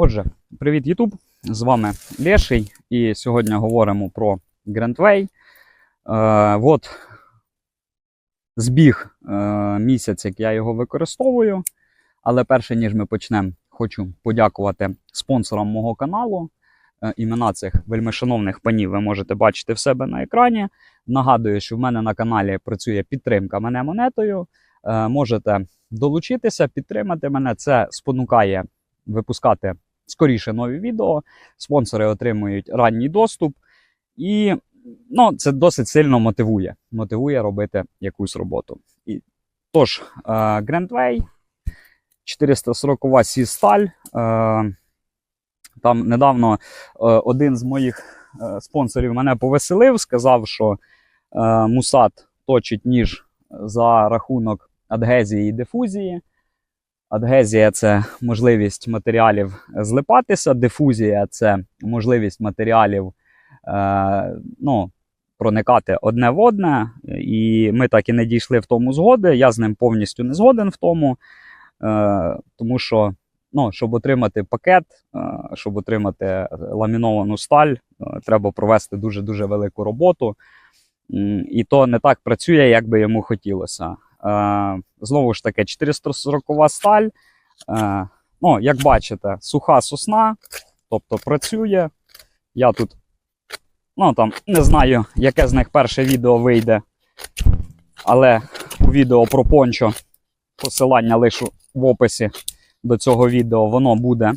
Отже, привіт, Ютуб! З вами Леший, і сьогодні говоримо про. Е, от збіг е, місяць, як я його використовую. Але перше, ніж ми почнемо, хочу подякувати спонсорам мого каналу. Е, імена цих вельмишановних панів ви можете бачити в себе на екрані. Нагадую, що в мене на каналі працює підтримка мене монетою. Е, можете долучитися, підтримати мене. Це спонукає випускати скоріше нові відео. Спонсори отримують ранній доступ, і ну, це досить сильно мотивує. Мотивує робити якусь роботу. І, тож, е, 440 сі сталь. Е, там недавно е, один з моїх спонсорів мене повеселив, сказав, що Мусат точить ніж за рахунок адгезії і дифузії. Адгезія це можливість матеріалів злипатися, дифузія це можливість матеріалів е, ну, проникати одне в одне. І ми так і не дійшли в тому згоди. Я з ним повністю не згоден в тому, е, тому що, ну, щоб отримати пакет, е, щоб отримати ламіновану сталь, е, треба провести дуже-дуже велику роботу. І то не так працює, як би йому хотілося. Е, знову ж таки, 440 сталь. Е, ну, як бачите, суха сосна, тобто працює. Я тут, ну там, не знаю, яке з них перше відео вийде. Але у відео про пончо посилання лишу в описі до цього відео, воно буде.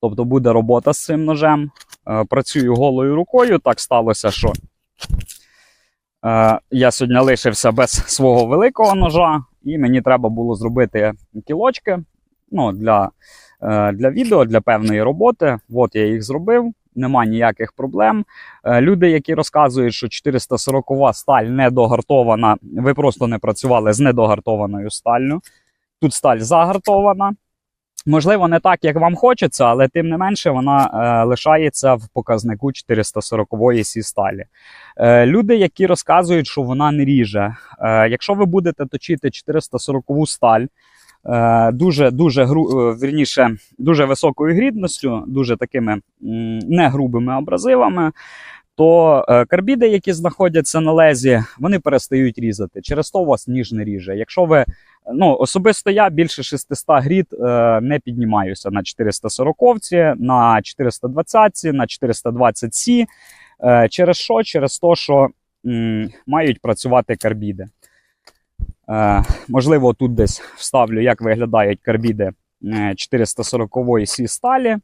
Тобто буде робота з цим ножем. Е, працюю голою рукою. Так сталося, що я сьогодні лишився без свого великого ножа, і мені треба було зробити кілочки ну, для, е, для відео, для певної роботи. От я їх зробив, нема ніяких проблем. Е, люди, які розказують, що 440 сталь недогартована, ви просто не працювали з недогартованою сталлю. Тут сталь загартована. Можливо, не так, як вам хочеться, але тим не менше вона е, лишається в показнику 440 сі сталі. Е, люди, які розказують, що вона не ріже. Е, якщо ви будете точити 440 сталь, е, дуже дуже гру, е, вірніше, дуже високою грідністю, дуже такими м, не грубими абразивами, то е, карбіди, які знаходяться на лезі, вони перестають різати. Через то у вас ніж не ріже. Якщо ви Ну, особисто я більше 600 грід е, не піднімаюся на 440-ці, на 420-ці, на 420 сі Е, через що? Через те, що м, мають працювати карбіди. Е, можливо, тут десь вставлю, як виглядають карбіди е, 440 сі сталі.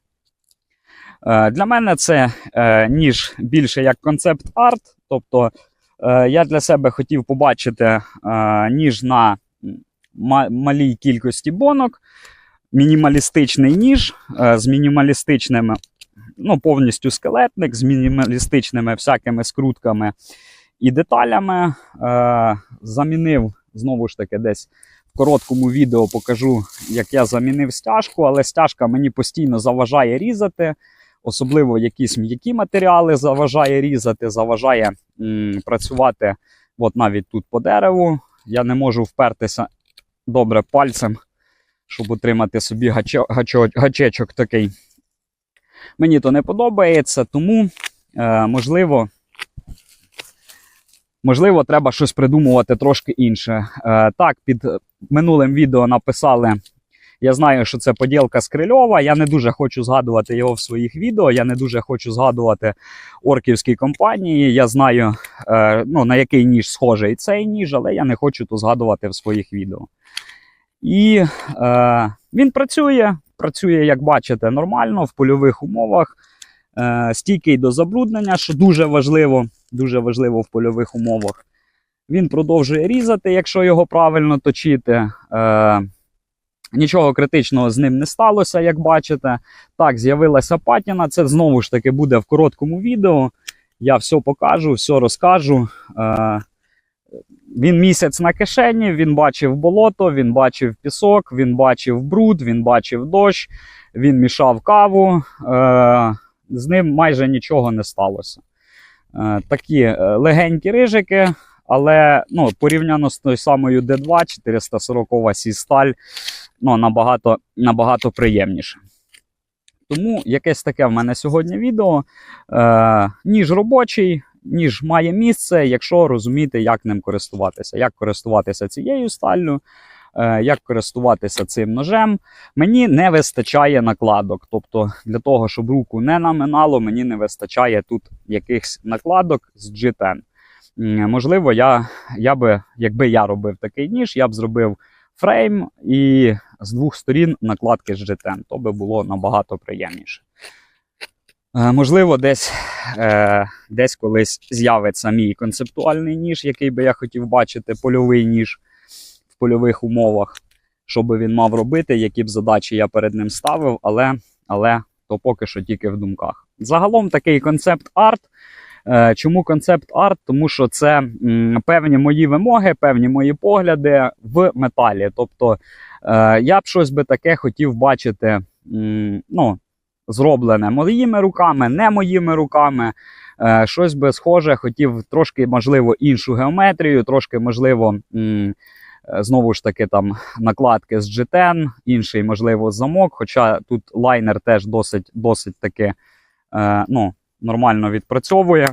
Е, для мене це е, ніж більше як концепт-арт. Тобто е, я для себе хотів побачити ніж на малій кількості бонок, мінімалістичний ніж з мінімалістичними, ну, повністю скелетник, з мінімалістичними всякими скрутками і деталями. Замінив, знову ж таки, десь короткому відео покажу, як я замінив стяжку, але стяжка мені постійно заважає різати. Особливо якісь м'які матеріали заважає різати, заважає м, працювати от навіть тут по дереву. Я не можу впертися добре пальцем, щоб отримати собі гачо, гачо, гачечок такий. Мені то не подобається, тому е, можливо, можливо, треба щось придумувати трошки інше. Е, так, під минулим відео написали. Я знаю, що це поділка з Крильова. Я не дуже хочу згадувати його в своїх відео. Я не дуже хочу згадувати орківські компанії. Я знаю, е, ну, на який ніж схожий цей ніж, але я не хочу то згадувати в своїх відео. І е, він працює, працює, як бачите, нормально в польових умовах, е, стійкий до забруднення, що дуже важливо, дуже важливо в польових умовах. Він продовжує різати, якщо його правильно точити. Е, Нічого критичного з ним не сталося, як бачите. Так, з'явилася патіна. Це знову ж таки буде в короткому відео. Я все покажу, все розкажу. Е, він місяць на кишені, він бачив болото, він бачив пісок, він бачив бруд, він бачив дощ, він мішав каву. Е, з ним майже нічого не сталося. Е, такі легенькі рижики, але ну, порівняно з тою самою D2 440 сі сталь, ну, набагато, набагато приємніше. Тому якесь таке в мене сьогодні відео. Е, ніж робочий, ніж має місце, якщо розуміти, як ним користуватися, як користуватися цією сталлю, е, як користуватися цим ножем. Мені не вистачає накладок. Тобто, для того, щоб руку не наминало, мені не вистачає тут якихось накладок з G10. Можливо, я, я би, якби я робив такий ніж, я б зробив фрейм і з двох сторін накладки з G10. То би було набагато приємніше. Е, Можливо, десь, е, десь колись з'явиться мій концептуальний ніж, який би я хотів бачити, польовий ніж в польових умовах, що би він мав робити, які б задачі я перед ним ставив, але, але то поки що тільки в думках. Загалом такий концепт арт. Е, Чому концепт арт? Тому що це певні мої вимоги, певні мої погляди в металі. Тобто е, я б щось би таке хотів бачити, ну, зроблене моїми руками, не моїми руками. Е, щось би схоже, хотів трошки, можливо, іншу геометрію, трошки, можливо, знову ж таки, там накладки з G10, інший, можливо, замок. Хоча тут лайнер теж досить, досить таки ну, нормально відпрацьовує,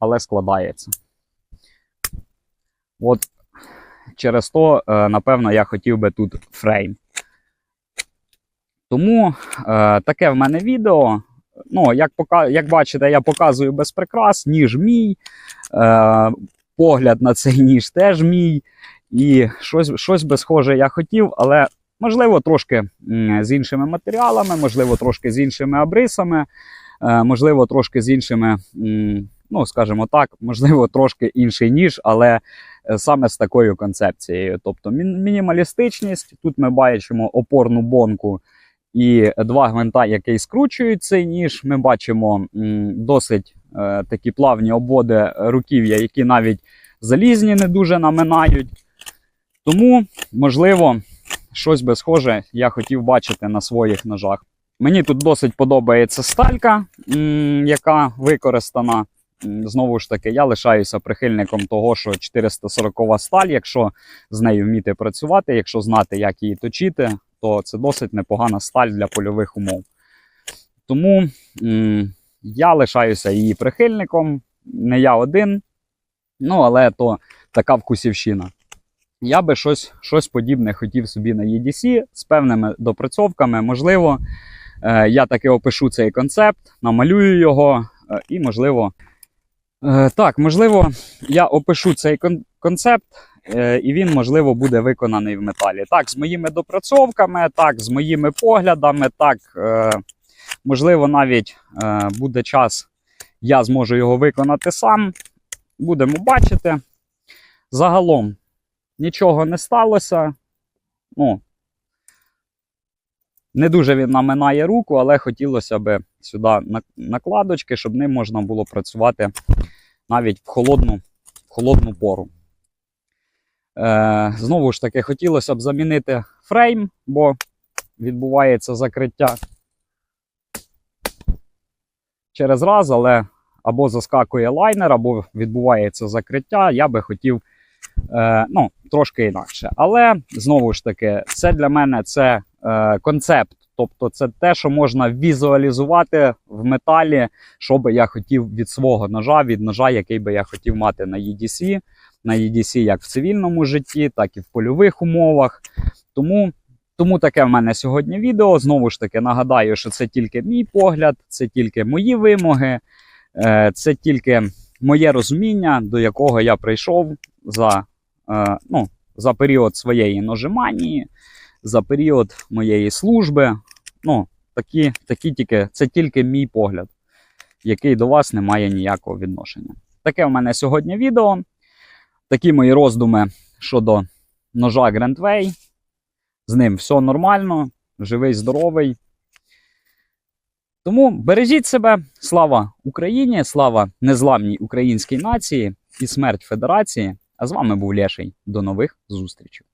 але складається. От через то, е, напевно, я хотів би тут фрейм. Тому е, таке в мене відео. Ну, як, як бачите, я показую без прикрас, ніж мій. Е, погляд на цей ніж теж мій. І щось, щось би схоже я хотів, але можливо трошки з іншими матеріалами, можливо, трошки з іншими абрисами, можливо, трошки з іншими, ну, скажімо так, можливо, трошки інший ніж, але е, саме з такою концепцією. Тобто мінімалістичність. Тут ми бачимо опорну бонку і два гвинта, який скручують цей ніж. Ми бачимо досить е, такі плавні обводи руків'я, які навіть залізні не дуже наминають. Тому, можливо, щось би схоже я хотів бачити на своїх ножах. Мені тут досить подобається сталька, яка використана. Знову ж таки, я лишаюся прихильником того, що 440 сталь, якщо з нею вміти працювати, якщо знати, як її точити, то це досить непогана сталь для польових умов. Тому я лишаюся її прихильником, не я один. Ну, але то така вкусівщина. Я би щось, щось подібне хотів собі на EDC з певними допрацьовками. Можливо, я таки опишу цей концепт, намалюю його, е, і, можливо, е, так, можливо, я опишу цей концепт, е, і він, можливо, буде виконаний в металі. Так, з моїми допрацьовками, так, з моїми поглядами, так, е, можливо, навіть е, буде час, я зможу його виконати сам. Будемо бачити. Загалом нічого не сталося. Ну, не дуже він наминає руку, але хотілося б сюди накладочки, щоб ним можна було працювати навіть в холодну, в холодну пору. Е, знову ж таки, хотілося б замінити фрейм, бо відбувається закриття через раз, але або заскакує лайнер, або відбувається закриття. Я би хотів е, ну, трошки інакше. Але знову ж таки, це для мене це концепт. Тобто, це те, що можна візуалізувати в металі, що би я хотів від свого ножа, від ножа, який би я хотів мати на EDC, на EDC як в цивільному житті, так і в польових умовах. Тому, тому таке в мене сьогодні відео. Знову ж таки, нагадаю, що це тільки мій погляд, це тільки мої вимоги, е, це тільки моє розуміння, до якого я прийшов за, е, ну, за період своєї ножиманії, за період моєї служби. Ну, такі, такі тільки, це тільки мій погляд, який до вас не має ніякого відношення. Таке в мене сьогодні відео. Такі мої роздуми щодо ножа Grand З ним все нормально, живий, здоровий. Тому бережіть себе, слава Україні, слава незламній українській нації і смерть Федерації. А з вами був Леший. До нових зустрічей.